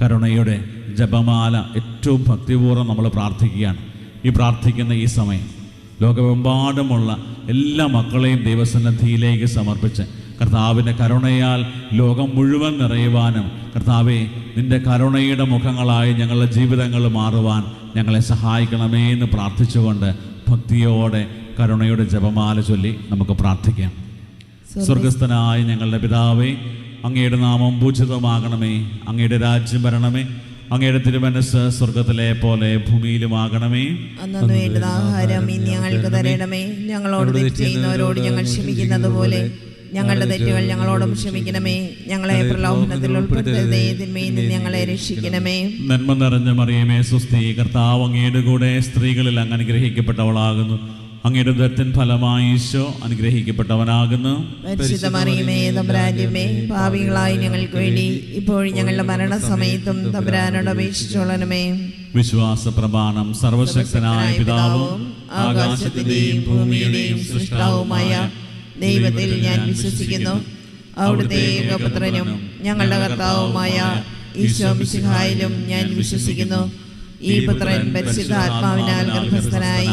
കരുണയുടെ ജപമാല ഏറ്റവും ഭക്തിപൂർവം നമ്മൾ പ്രാർത്ഥിക്കുകയാണ്. ഈ പ്രാർത്ഥിക്കുന്ന ഈ സമയം ലോകമെമ്പാടുമുള്ള എല്ലാ മക്കളെയും ദൈവസന്നദ്ധിയിലേക്ക് സമർപ്പിച്ച് കർത്താവിന്റെ കരുണയാൽ ലോകം മുഴുവൻ നിറയുവാനും കർത്താവെ നിന്റെ കരുണയുടെ മുഖങ്ങളായി ഞങ്ങളുടെ ജീവിതങ്ങൾ മാറുവാൻ ഞങ്ങളെ സഹായിക്കണമേ എന്ന് പ്രാർത്ഥിച്ചുകൊണ്ട് ഭക്തിയോടെ കരുണയുടെ ജപമാല ചൊല്ലി നമുക്ക് പ്രാർത്ഥിക്കാം. സ്വർഗസ്ഥനായ ഞങ്ങളുടെ പിതാവേ അങ്ങയുടെ നാമം പൂജിതമാകണമേ. അങ്ങയുടെ രാജ്യം വരണമേ. അങ്ങയുടെ തിരുമനസ് സ്വർഗത്തിലെ പോലെ ഭൂമിയിലും ആകണമേ വേണ്ടുന്ന ആഹാരം ഇനി ഞങ്ങൾക്ക് തരണമേ. ഞങ്ങളോട് ചെയ്യുന്നവരോട് ഞങ്ങൾ ക്ഷമിക്കുന്നത് പോലെ ഞങ്ങളുടെ തെറ്റുകൾ ഞങ്ങളോടും ക്ഷമിക്കണമേ. ഞങ്ങളെ പ്രലോഭനത്തിൽ ഉൾപ്പെടുത്തരുതേ. തിന്മയിൽ നിന്ന് ഞങ്ങളെ രക്ഷിക്കണമേ. നന്മ നിറഞ്ഞ മറിയമേ സുസ്ഥി. കർത്താവ് അങ്ങയുടെ കൂടെ സ്ത്രീകളിൽ അങ്ങ് അനുഗ്രഹിക്കപ്പെട്ടവളാകുന്നു. അങ്ങയുടെ ദത്തൻ ഫലമായി ഈശോ അനുഗ്രഹിക്കപ്പെട്ടവനാകുന്നു. തമ്പുരാന്റെമേ പാപികളായി ഞങ്ങൾക്ക് വേണ്ടി ഇപ്പോഴും ഞങ്ങളുടെ മരണസമയത്തും തമ്പുരാനോട് അപേക്ഷിച്ചോളനമേ വിശ്വാസ പ്രമാണം സർവശക്തനായ പിതാവും ആകാശത്തിന്റെയും ഭൂമിയുടെയും സൃഷ്ടാവുമായ ദൈവത്തിൽ ഞാൻ വിശ്വസിക്കുന്നു. അവിടുത്തെ ഏകപുത്രനും ഞങ്ങളുടെ കർത്താവുമായ ഈശോ മിശിഹായിലും ഞാൻ വിശ്വസിക്കുന്നു. ഈ പുത്രൻ പരിശുദ്ധാത്മാവിനാൽ ഗർഭസ്ഥനായി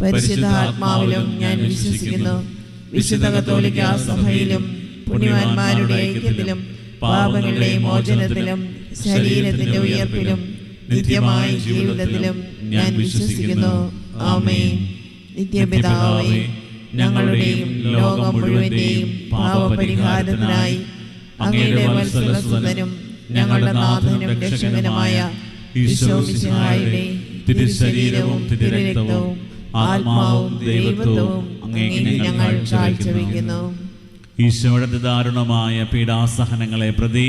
പരിശുദ്ധാത്മാവിലും ഞാൻ വിശ്വസിക്കുന്നു. വിശുദ്ധ കത്തോലിക്ക സഭയിലും പുണ്യവാന്മാരുടെ ഐക്യത്തിലും പാപങ്ങളുടെ മോചനത്തിലും ശരീരത്തിന്റെ ഉയർപ്പിലും നിത്യമായ ജീവിതത്തിലും ഞാൻ വിശ്വസിക്കുന്നു. ആമേൻ. നിത്യപിതാവേ ഞങ്ങളുടെയും ലോകം മുഴുവന്റെയും പാപപരിഹാരത്തിനായി അങ്ങയുടെ വത്സലസുതനും ഞങ്ങളുടെ നാഥനും രക്ഷകനുമായ ഈശോ മിശിഹായുടെ തിരുശരീരവും തിരുരക്തവും ആത്മാവും ദൈവത്വവും അങ്ങേക്ക് ഞങ്ങൾ കാഴ്ചവെക്കുന്നു. ഈശോയുടെ ദാരുണമായ പീഡാസഹനങ്ങളെ പ്രതി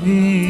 കരുണയുണ്ടാകേണമേ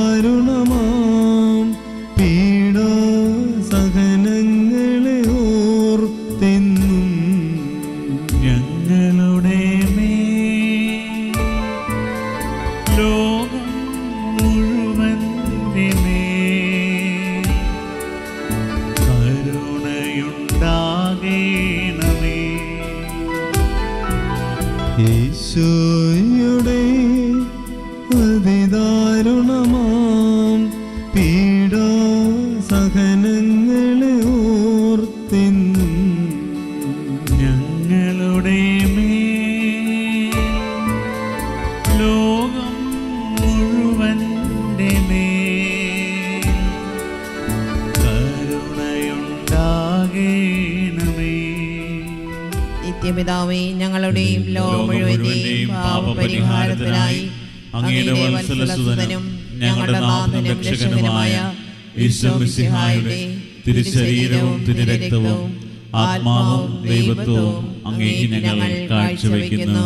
കരുണമാം. പീഡാ സഹനങ്ങളെ ഓർത്തെന്നും ഞങ്ങളുടെ മേ ലോകം മുഴുവൻ കരുണയുണ്ടാകേണമേ. യേശു നിത്യപിതാവേ ഞങ്ങളുടെയും ലോകം മുഴുവന്റെയും പാപപരിഹാരത്തിനായി അങ്ങയുടെ വത്സലസുതനും ഞങ്ങളുടെ നാഥനും രക്ഷകനുമായ ഈശോ മിശിഹായുടെ തിരുശരീരവും തിരുരക്തവും ആത്മാവും ദൈവത്വവും അങ്ങേക്ക് ഞങ്ങൾ കാഴ്ചവെക്കുന്നു.